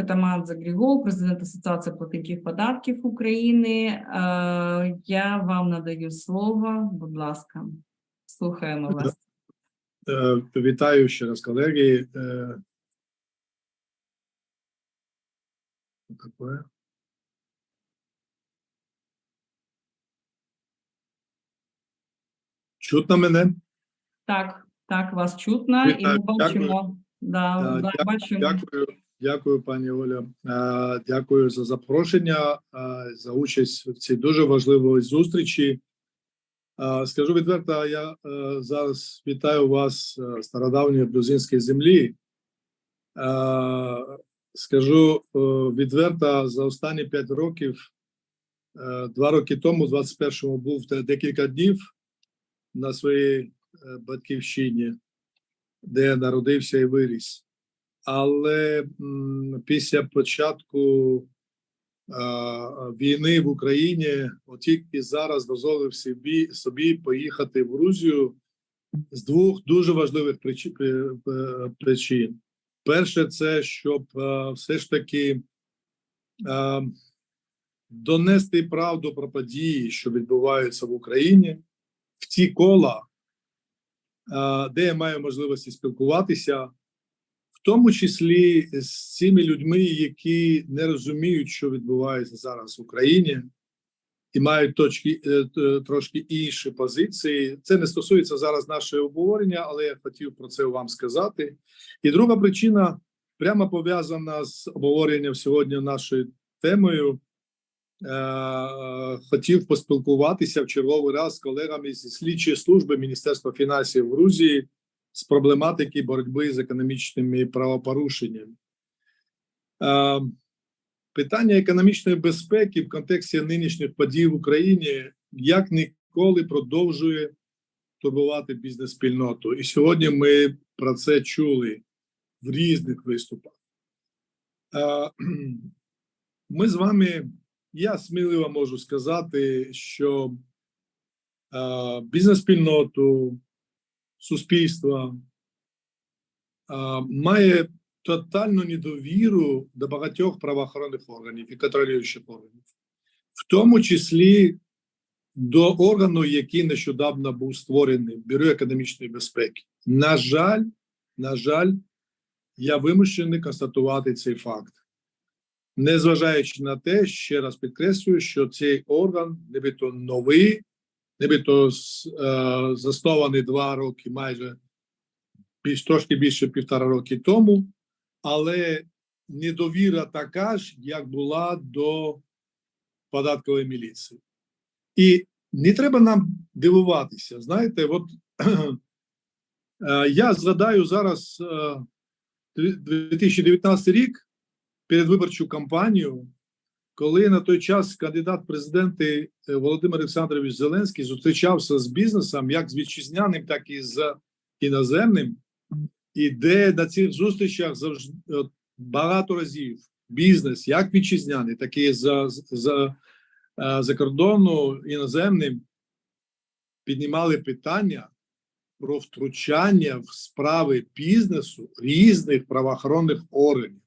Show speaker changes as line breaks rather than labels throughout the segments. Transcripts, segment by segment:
Катаман Загрігол, президент Асоціації платників податків України. Е, Я вам надаю слово. Будь ласка, слухаємо вас.
Е, Вітаю ще раз, колеги. Е, таке? Чутно мене?
Так, так, вас чутно, і ми
Вітаю,
бачимо. Да,
Е,
да,
дя-
бачимо.
Дякую, дякую, пані Оля. Е, Дякую за запрошення, е, за участь в цій дуже важливій зустрічі. Е, Скажу відверто, я зараз вітаю вас стародавньої грузинської землі. Скажу відверто, за останні п'ять років, два роки тому, 21-му, був декілька днів на своїй батьківщині, де народився і виріс. Але після початку війни в Україні, тільки зараз дозволив собі, собі поїхати в Грузію з двох дуже важливих е, причин. Перше, це щоб е, все ж таки е, донести правду про події, що відбуваються в Україні, в ті кола, де я маю можливості спілкуватися, тому числі з цими людьми, які не розуміють, що відбувається зараз в Україні, і мають точки е, трошки інші позиції. Це не стосується зараз нашого обговорення, але я хотів про це вам сказати. І друга причина прямо пов'язана з обговоренням сьогодні нашою темою. Е, Хотів поспілкуватися в черговий раз з колегами зі слідчої служби Міністерства фінансів Грузії з проблематики боротьби з економічними правопорушеннями. Питання економічної безпеки в контексті нинішніх подій в Україні як ніколи продовжує турбувати бізнес-спільноту. І сьогодні ми про це чули в різних виступах. Ми з вами, я сміливо можу сказати, що бізнес-спільноту, суспільство е, має тотальну недовіру до багатьох правоохоронних органів і контролюючих органів, в тому числі до органу, який нещодавно був створений Бюро економічної безпеки. На жаль, на жаль, я вимушений констатувати цей факт. Незважаючи на те, ще раз підкреслюю, що цей орган, нібито новий, нібито е, заснований два роки, майже більш трошки більше півтора роки тому, але недовіра така ж, як була до податкової міліції. І не треба нам дивуватися. Знаєте, от е, я згадаю зараз е, 2019 рік передвиборчу кампанію, коли на той час кандидат президенти е, Володимир Олександрович Зеленський зустрічався з бізнесом як з вітчизняним, так і з іноземним, і де на цих зустрічах завжди багато разів бізнес, як вітчизняний, так і за, за, е, за кордону іноземним, піднімали питання про втручання в справи бізнесу різних правоохоронних органів.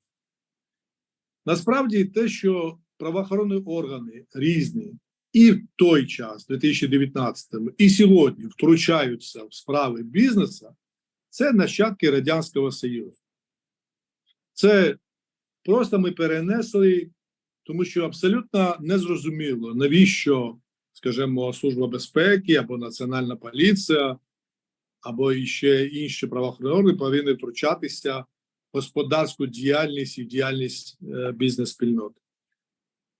Насправді, те, що правоохоронні органи різні і в той час, 2019-му, і сьогодні втручаються в справи бізнесу, це нащадки Радянського Союзу. Це просто ми перенесли, тому що абсолютно незрозуміло, навіщо, скажімо, Служба безпеки або Національна поліція, або ще інші правоохоронні органи повинні втручатися в господарську діяльність і діяльність е, бізнес-спільноти.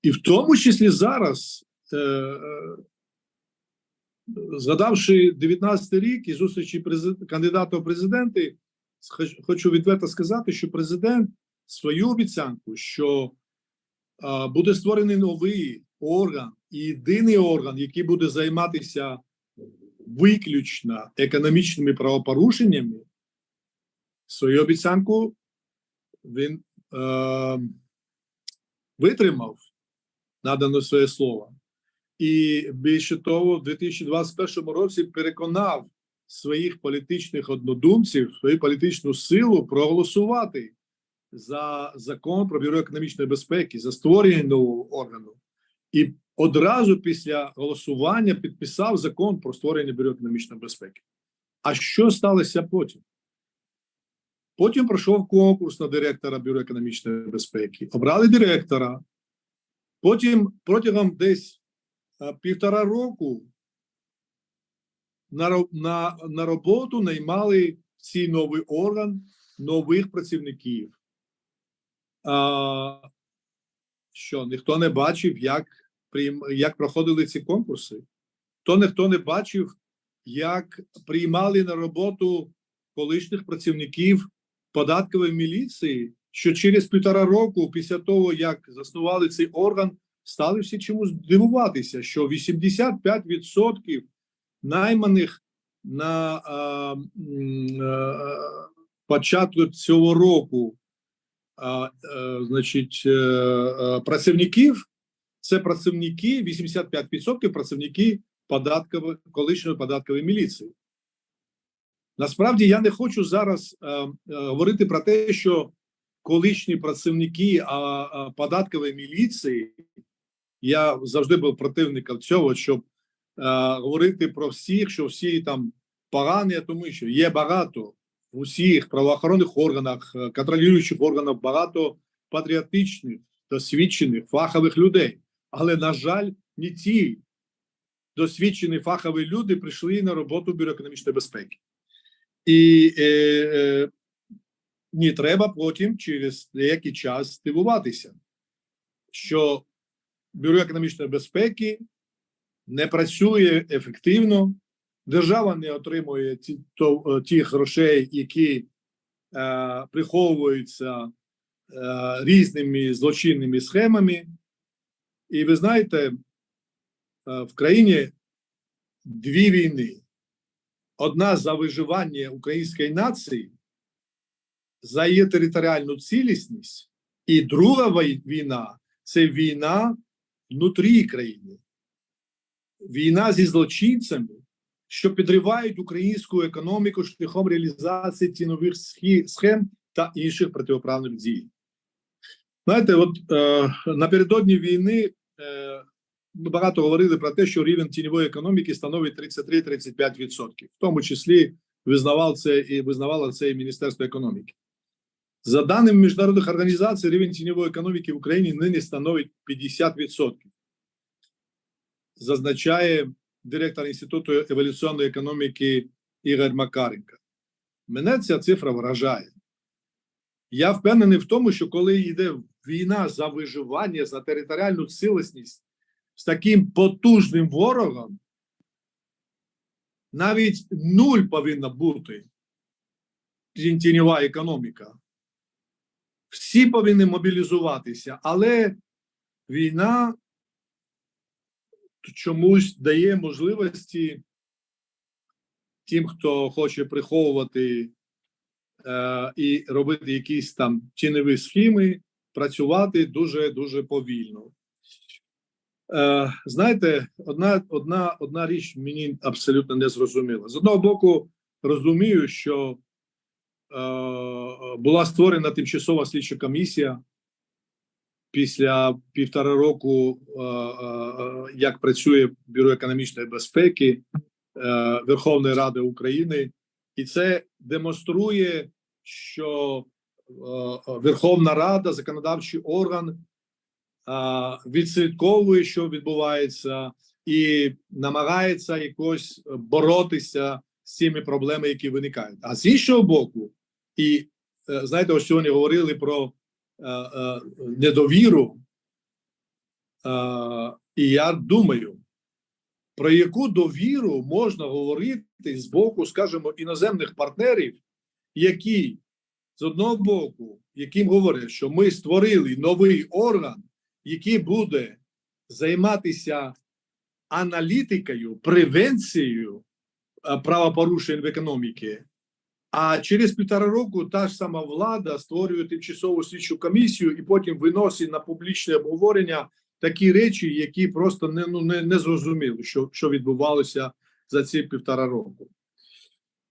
І в тому числі зараз, е, е, згадавши 19 рік і зустрічі кандидата в президенти, хочу відверто сказати, що президент свою обіцянку, що буде створений новий орган і єдиний орган, який буде займатися виключно економічними правопорушеннями, свою обіцянку він е, витримав надане своє слово. І більше того, в 2021 році переконав своїх політичних однодумців, свою політичну силу проголосувати за закон про бюро економічної безпеки, за створення нового органу, і одразу після голосування підписав закон про створення бюро економічної безпеки. А що сталося потім? Потім пройшов конкурс на директора бюро економічної безпеки, обрали директора. Потім протягом десь е, півтора року на, на, на роботу наймали цей новий орган нових працівників. А, що ніхто не бачив, як, як проходили ці конкурси. То ніхто не бачив, як приймали на роботу колишніх працівників податкової міліції, що через півтора року, після того, як заснували цей орган, стали всі чомусь дивуватися, що 85% найманих на а, а, початку цього року а, е, значить, е, е, працівників це працівники, 85% працівники податкової колишньої податкової міліції. Насправді я не хочу зараз е, е, говорити про те, що колишні працівники а, а, податкової міліції, я завжди був противником цього, щоб е, говорити про всіх, що всі там погані, тому що є багато в усіх правоохоронних органах, е, контролюючих органах багато патріотичних, досвідчених, фахових людей. Але, на жаль, не ті досвідчені фахові люди прийшли на роботу бюро економічної безпеки. І е, е, не треба потім через деякий час дивуватися, що бюро економічної безпеки не працює ефективно, держава не отримує ті, то, е, тих грошей, які е, приховуються е, різними злочинними схемами. І ви знаєте, е, в країні дві війни. Одна за виживання української нації, за її територіальну цілісність, і друга війна це війна внутрі країни, війна зі злочинцями, що підривають українську економіку шляхом реалізації цінових схем та інших протиправних дій. Знаєте, от е, напередодні війни е, ми багато говорили про те, що рівень тіньової економіки становить 33-35%. В тому числі визнавав це і визнавало це і Міністерство економіки. За даними міжнародних організацій, рівень тіньової економіки в Україні нині становить 50%. Зазначає директор Інституту еволюційної економіки Ігор Макаренко. Мене ця цифра вражає. Я впевнений в тому, що коли йде війна за виживання, за територіальну цілісність з таким потужним ворогом, навіть нуль повинна бути тіньова економіка. Всі повинні мобілізуватися, але війна чомусь дає можливості тим, хто хоче приховувати е, і робити якісь там тіньові схеми, працювати дуже дуже повільно. Е, знаєте, одна, одна, одна річ мені абсолютно не зрозуміла. З одного боку, розумію, що була створена тимчасова слідча комісія після півтора року, е, е, як працює Бюро економічної безпеки е, Верховної Ради України, і це демонструє, що е, Верховна Рада, законодавчий орган, відслідковує, що відбувається, і намагається якось боротися з цими проблемами, які виникають. А з іншого боку, і е, знаєте, ось сьогодні говорили про е, е, недовіру. І я думаю, про яку довіру можна говорити з боку, скажімо, іноземних партнерів, які з одного боку, яким говорять, що ми створили новий орган, який буде займатися аналітикою, превенцією правопорушень в економіці. А через півтора року та ж сама влада створює тимчасову слідчу комісію і потім виносить на публічне обговорення такі речі, які просто не, ну, не, не зрозуміли, що, що відбувалося за ці півтора року.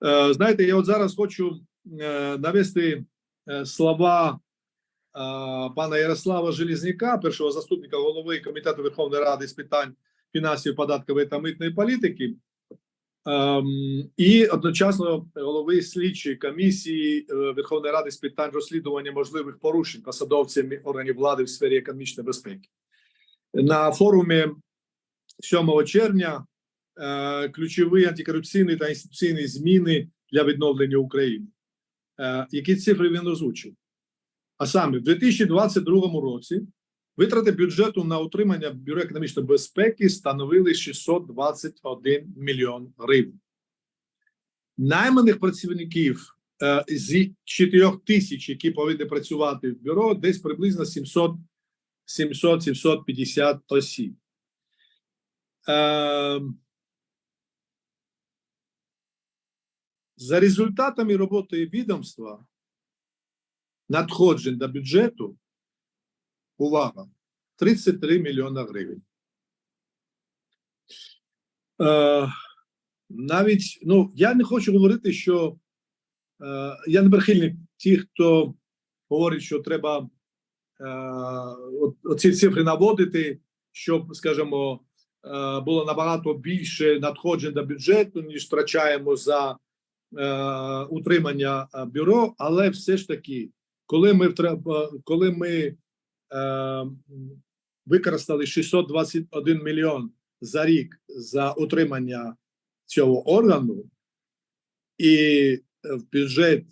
Е, знаєте, я от зараз хочу е, навести е, слова пана Ярослава Желізняка, першого заступника голови комітету Верховної Ради з питань фінансів, податкової та митної політики, і одночасно голови слідчої комісії е, Верховної Ради з питань розслідування можливих порушень посадовцями органів влади в сфері економічної безпеки. На форумі 7 червня е, ключові антикорупційні та інституційні зміни для відновлення України. Е, які цифри він озвучив? А саме в 2022 році витрати бюджету на утримання Бюро економічної безпеки становили 621 мільйон гривень. Найманих працівників е, з 4 тисяч, які повинні працювати в бюро, десь приблизно 700 700-750 осіб. Е, за результатами роботи відомства надходжень до бюджету увага 33 мільйона гривень. Е, навіть ну я не хочу говорити, що е, я не прихильник тих, хто говорить, що треба е, оці цифри наводити, щоб, скажімо, е, було набагато більше надходжень до бюджету, ніж втрачаємо за е, утримання е, бюро, але все ж таки, коли ми втра- коли ми е, використали 621 мільйон за рік за утримання цього органу, і е, в бюджет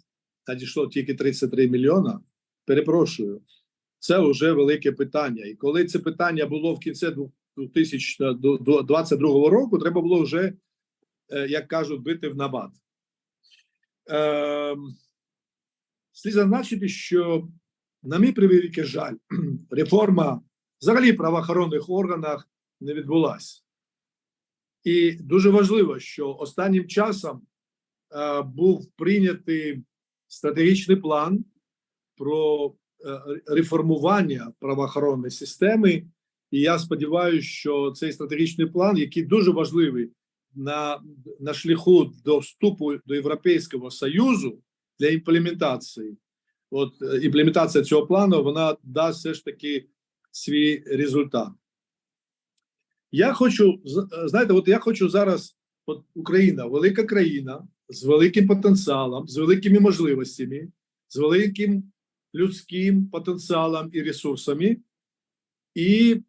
надійшло тільки 33 мільйона. Перепрошую, це вже велике питання. І коли це питання було в кінці 2022 року, треба було вже, е, як кажуть, бити в набат. Ем, Слід зазначити, що, на мій превеликий жаль, реформа взагалі в правоохоронних органах не відбулася. І дуже важливо, що останнім часом е, був прийнятий стратегічний план про е, реформування правоохоронної системи. І я сподіваюся, що цей стратегічний план, який дуже важливий на, на шляху до вступу до Європейського Союзу для імплементації, от е, імплементація цього плану, вона дасть все ж таки свій результат. Я хочу, е, знаєте, от я хочу зараз, от Україна, велика країна з великим потенціалом, з великими можливостями, з великим людським потенціалом і ресурсами. І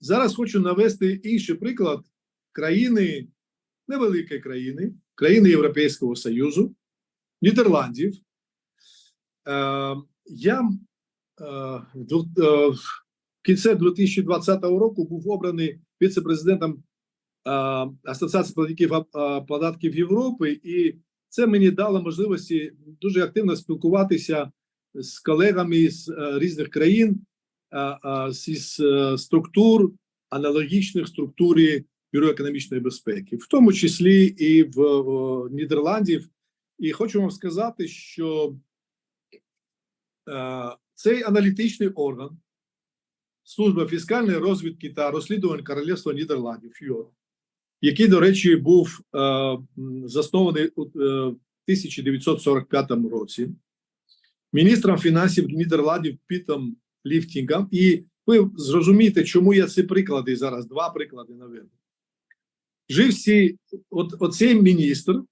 зараз хочу навести інший приклад країни, невеликої країни, країни Європейського Союзу, Нідерландів. Е, я е, е, в кінці 2020 року був обраний віце-президентом е, Асоціації платників податків Європи, і це мені дало можливості дуже активно спілкуватися з колегами з різних країн, з структур, аналогічних структурі Бюро економічної безпеки, в тому числі і в Нідерландів. І хочу вам сказати, що цей аналітичний орган, служба фіскальної розвідки та розслідувань Королівства Нідерландів, ФЮР, який, до речі, був е, заснований у е, 1945 році, міністром фінансів Нідерландів Пітом Ліфтінгом. І ви зрозумієте, чому я ці приклади зараз, два приклади наведу. Жив всі, от, оцей міністр,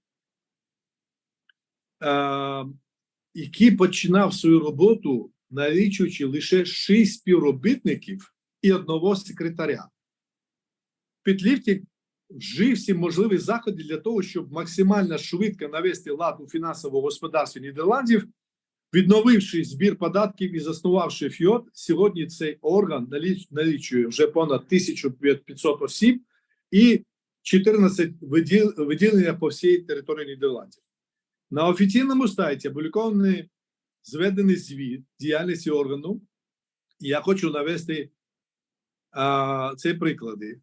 е, який починав свою роботу, налічуючи лише шість співробітників і одного секретаря. Підліфтінг вжив всі можливі заходи для того, щоб максимально швидко навести лад у фінансовому господарстві Нідерландів, відновивши збір податків і заснувавши ФІОТ, сьогодні цей орган налічує вже понад 1500 осіб і 14 виділення по всій території Нідерландів. На офіційному сайті опублікований зведений звіт діяльності органу. Я хочу навести а, ці приклади.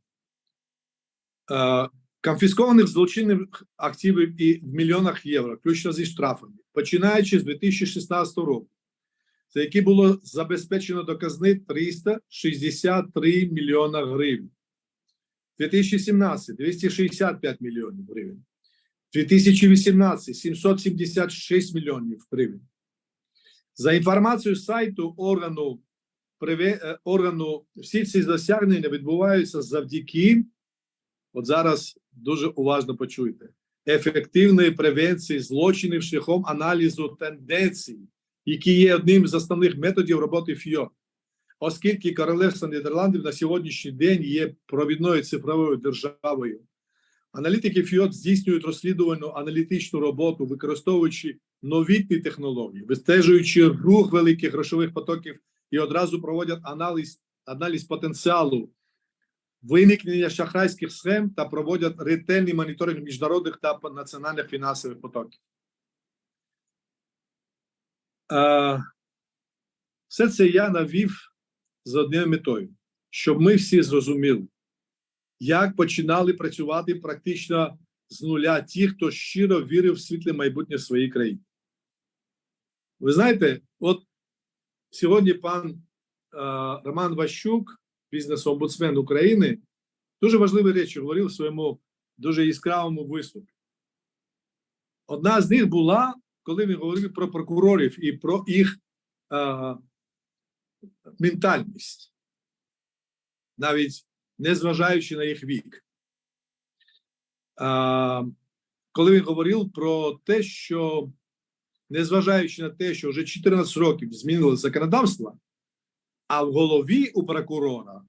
А, конфіскованих злочинних активів і в мільйонах євро, включно зі штрафами, починаючи з 2016 року, за які було забезпечено до казни 363 мільйона гривень. 2017 – 265 мільйонів гривень. 2018 – 776 мільйонів гривень. За інформацією сайту органу, е, органу всі ці досягнення відбуваються завдяки, от зараз дуже уважно почуйте, ефективної превенції злочинів шляхом аналізу тенденцій, які є одним з основних методів роботи ФІО. Оскільки Королевство Нідерландів на сьогоднішній день є провідною цифровою державою, аналітики ФІОТ здійснюють розслідувальну аналітичну роботу, використовуючи новітні технології, вистежуючи рух великих грошових потоків і одразу проводять аналіз, аналіз потенціалу виникнення шахрайських схем та проводять ретельний моніторинг міжнародних та національних фінансових потоків. Е, Все це я навів з однією метою, щоб ми всі зрозуміли, як починали працювати практично з нуля ті, хто щиро вірив в світле майбутнє в своїй. Ви знаєте, от сьогодні пан е, Роман Ващук, бізнес-омбудсмен України, дуже важливі речі говорив в своєму дуже яскравому виступі. Одна з них була, коли він говорив про прокурорів і про їх е, ментальність, навіть незважаючи на їх вік. Коли він говорив про те, що незважаючи на те, що вже 14 років змінили законодавство, а в голові у прокурора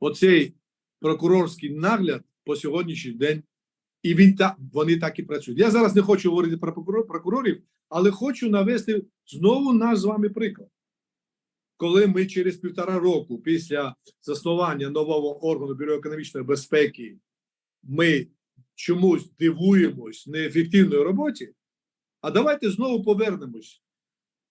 оцей прокурорський нагляд по сьогоднішній день, і він та, вони так і працюють. Я зараз не хочу говорити про прокурор, прокурорів, але хочу навести знову наш з вами приклад коли ми через півтора року після заснування нового органу бюро економічної безпеки ми чомусь дивуємось неефективної роботі, а давайте знову повернемось.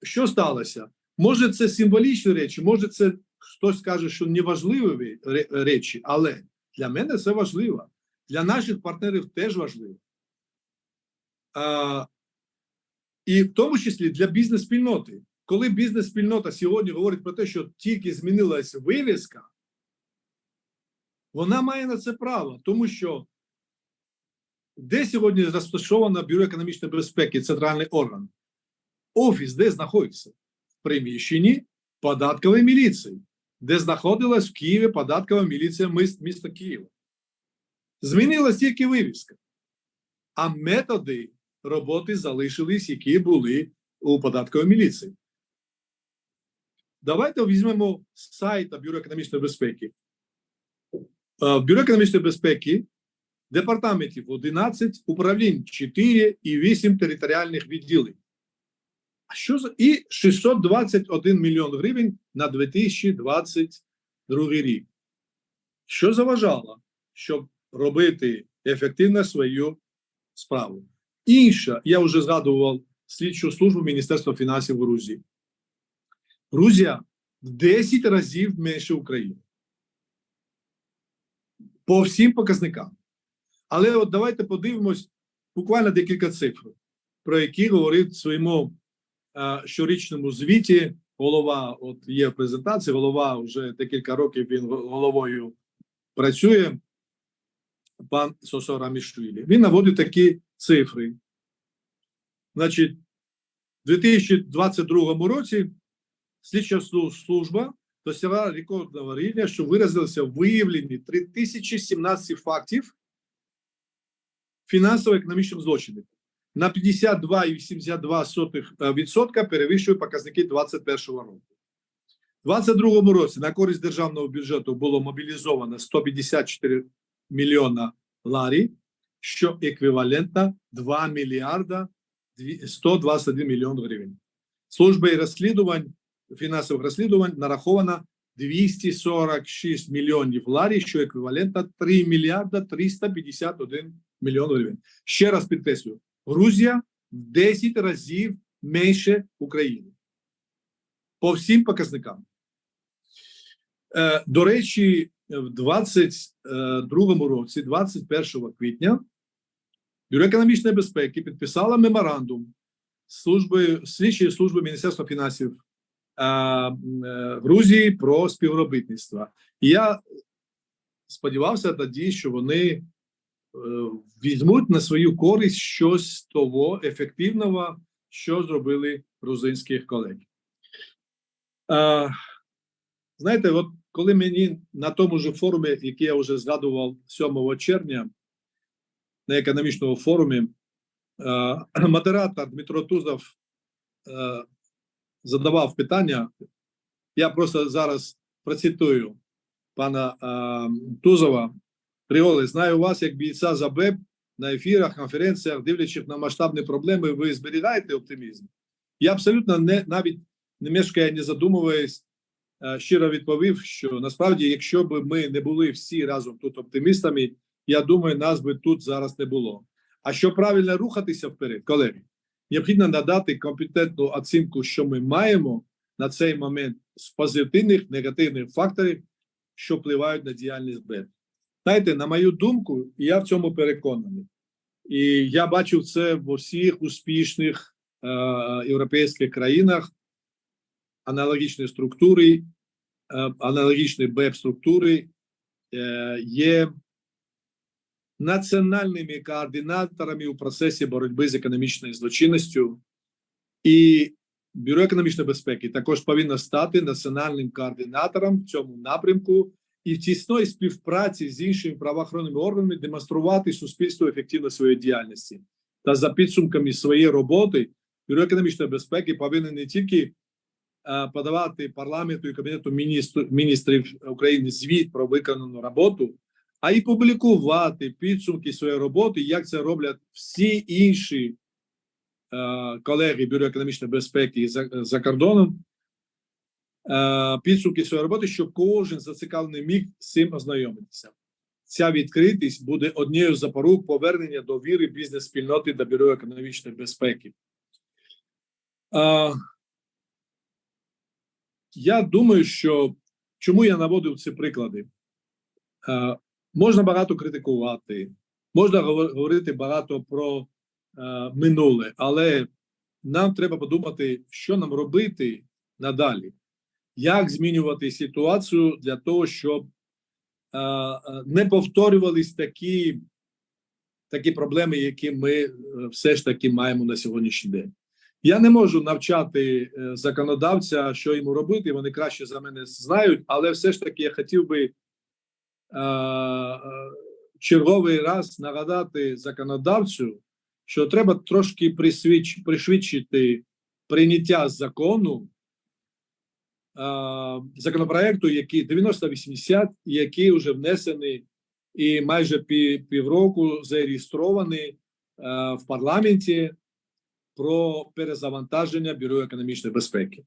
Що сталося? Може, це символічні речі, може, це хтось каже, що неважливі ре- речі, але для мене це важливо. Для наших партнерів теж важливо. А, і в тому числі для бізнес-спільноти коли бізнес-спільнота сьогодні говорить про те, що тільки змінилася вивіска, вона має на це право, тому що де сьогодні розташовано Бюро економічної безпеки, центральний орган? Офіс, де знаходиться? В приміщенні податкової міліції, де знаходилась в Києві податкова міліція міста Києва. Змінилась тільки вивіска, а методи роботи залишились, які були у податковій міліції. Давайте візьмемо з сайта Бюро економічної безпеки. Е, В Бюро економічної безпеки департаментів 11, управлінь 4 і 8 територіальних відділень. А що за і 621 мільйон гривень на 2022 рік. Що заважало, щоб робити ефективно свою справу? Інша, я вже згадував слідчу службу Міністерства фінансів Грузії. Грузія в 10 разів менше України. По всім показникам. Але от давайте подивимось буквально декілька цифр, про які говорив в своєму е, щорічному звіті голова. От є презентація, голова вже декілька років він головою працює. Пан Сосора Мішвілі. Він наводить такі цифри. Значить, у 2022 році слідча служба досягла рекордного рівня, що виразилося в виявленні 3017 фактів фінансово-економічних злочинів. На 52,82% перевищує показники 2021 року. У 2022 році на користь державного бюджету було мобілізовано 154 мільйона ларі, що еквівалентно 2 мільярда 121 мільйон гривень. Службою розслідувань фінансових розслідувань нараховано 246 мільйонів ларі, що еквівалентно 3 мільярда 351 мільйон гривень. Ще раз підкреслюю, Грузія в 10 разів менше України. По всім показникам. Е, До речі, в 22 році, 21 квітня, Бюро економічної безпеки підписало меморандум з службою слідчої служби Міністерства фінансів е, е, Грузії про співробітництво. І я сподівався тоді, що вони е, візьмуть на свою користь щось того ефективного, що зробили грузинські колеги. Е, знаєте, от коли мені на тому ж форумі, який я вже згадував 7 червня, на економічному форумі, е, модератор Дмитро Тузов е, задавав питання. Я просто зараз процитую пана е, Тузова. Григорій, знаю вас як бійця за БЕП на ефірах, конференціях, дивлячись на масштабні проблеми, ви зберігаєте оптимізм? Я абсолютно не навіть не мешкає, не задумуючись, щиро відповів, що насправді, якщо б ми не були всі разом тут оптимістами, я думаю, нас би тут зараз не було. А щоб правильно рухатися вперед, колеги, необхідно надати компетентну оцінку, що ми маємо на цей момент з позитивних негативних факторів, що впливають на діяльність БЕП. Знаєте, на мою думку, і я в цьому переконаний. І я бачив це в усіх успішних е, європейських країнах аналогічні структури, е, аналогічні БЕП-структури е, є національними координаторами у процесі боротьби з економічною злочинністю, і Бюро економічної безпеки також повинно стати національним координатором в цьому напрямку і в тісної співпраці з іншими правоохоронними органами демонструвати суспільству ефективність своєї діяльності. Та за підсумками своєї роботи Бюро економічної безпеки повинно не тільки е, подавати парламенту і кабінету міністрів, міністрів України звіт про виконану роботу, а й публікувати підсумки своєї роботи, як це роблять всі інші е, колеги Бюро економічної безпеки за, за кордоном. е, Підсумки своєї роботи, щоб кожен зацікавлений міг з цим ознайомитися. Ця відкритість буде однією з запорук повернення довіри бізнес-спільноти до Бюро економічної безпеки. Е, Я думаю, що чому я наводив ці приклади? Можна багато критикувати, можна говорити багато про е, минуле, але нам треба подумати, що нам робити надалі, як змінювати ситуацію для того, щоб е, не повторювались такі, такі проблеми, які ми е, все ж таки маємо на сьогоднішній день. Я не можу навчати е, законодавця, що йому робити. Вони краще за мене знають, але все ж таки я хотів би черговий раз нагадати законодавцю, що треба трошки пришвидшити прийняття закону, е, законопроекту, який 9080, який вже внесений і майже півроку зареєстрований е, в парламенті про перезавантаження Бюро економічної безпеки.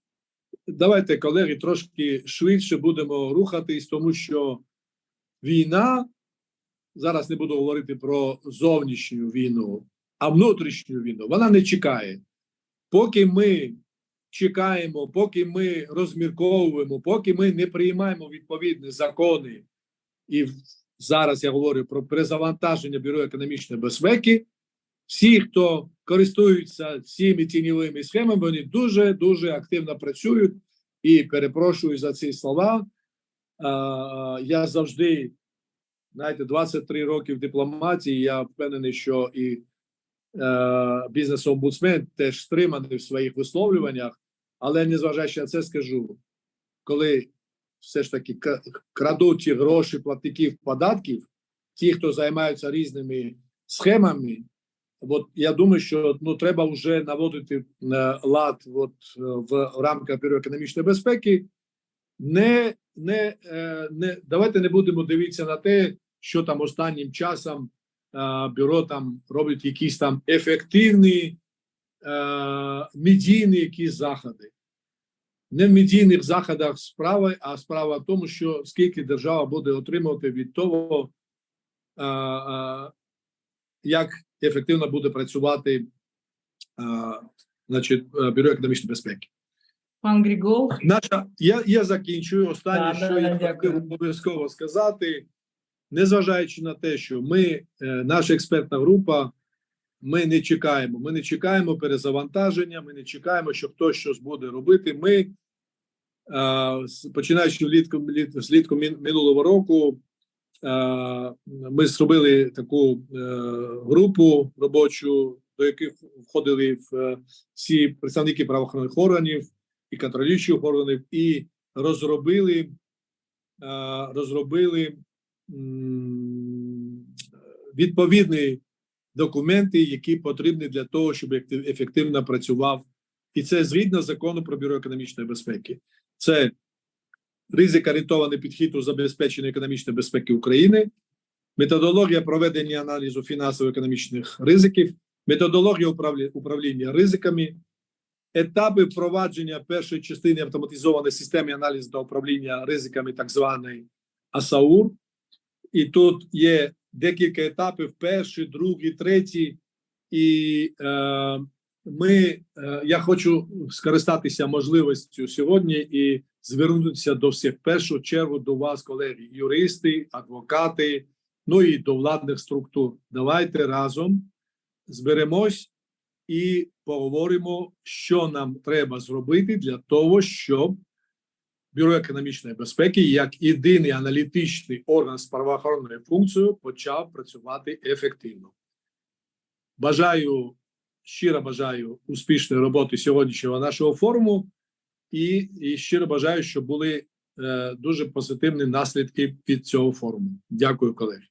Давайте, колеги, трошки швидше будемо рухатись, тому що війна зараз не буду говорити про зовнішню війну, а внутрішню війну. Вона не чекає. Поки ми чекаємо, поки ми розмірковуємо, поки ми не приймаємо відповідні закони, і зараз я говорю про перезавантаження Бюро економічної безпеки. Всі, хто користуються цими тіньовими схемами, вони дуже дуже активно працюють і перепрошую за ці слова. А, я завжди, знаєте, 23 роки в дипломатії. Я впевнений, що і е, бізнес-омбудсмен теж стриманий в своїх висловлюваннях, але незважаючи на це, скажу, коли все ж таки крадуть ті гроші платників податків, ті, хто займаються різними схемами. От я думаю, що ну треба вже наводити е, лад от, е, в рамках економічної безпеки. Не, не, е, не давайте не будемо дивитися на те, що там останнім часом е, бюро там робить якісь там ефективні е, медійні якісь заходи. Не в медійних заходах справа, а справа в тому, що скільки держава буде отримувати від того, як ефективно буде працювати значить, бюро економічної безпеки.
Пан Григол,
Наша я, я закінчую. Останнє,
Да,
що
да,
я хотів обов'язково сказати, незважаючи на те, що ми, е, наша експертна група, ми не чекаємо. Ми не чекаємо перезавантаження, ми не чекаємо, що хтось щось буде робити. Ми, е, починаючи влітку, літ- з літку минулого року, е, ми зробили таку групу робочу, до яких входили всі представники правоохоронних органів, і контролюючих органів, і розробили, е, розробили відповідні документи, які потрібні для того, щоб ефективно працював. І це згідно закону про бюро економічної безпеки. Це ризик орієнтований підхід у забезпеченні економічної безпеки України, методологія проведення аналізу фінансово-економічних ризиків, методологія управління ризиками, етапи впровадження першої частини автоматизованої системи аналізу та управління ризиками, так званої АСАУР. І тут є декілька етапів: перший, другий, третій. І е, ми, е, я хочу скористатися можливістю сьогодні і звернутися до всіх в першу чергу до вас, колеги, юристи, адвокати, ну і до владних структур. Давайте разом зберемось і поговоримо, що нам треба зробити для того, щоб Бюро економічної безпеки як єдиний аналітичний орган з правоохоронною функцією почав працювати ефективно. Бажаю щиро бажаю успішної роботи сьогоднішнього нашого форуму і, і щиро бажаю, щоб були е, дуже позитивні наслідки від цього форуму. Дякую, колеги.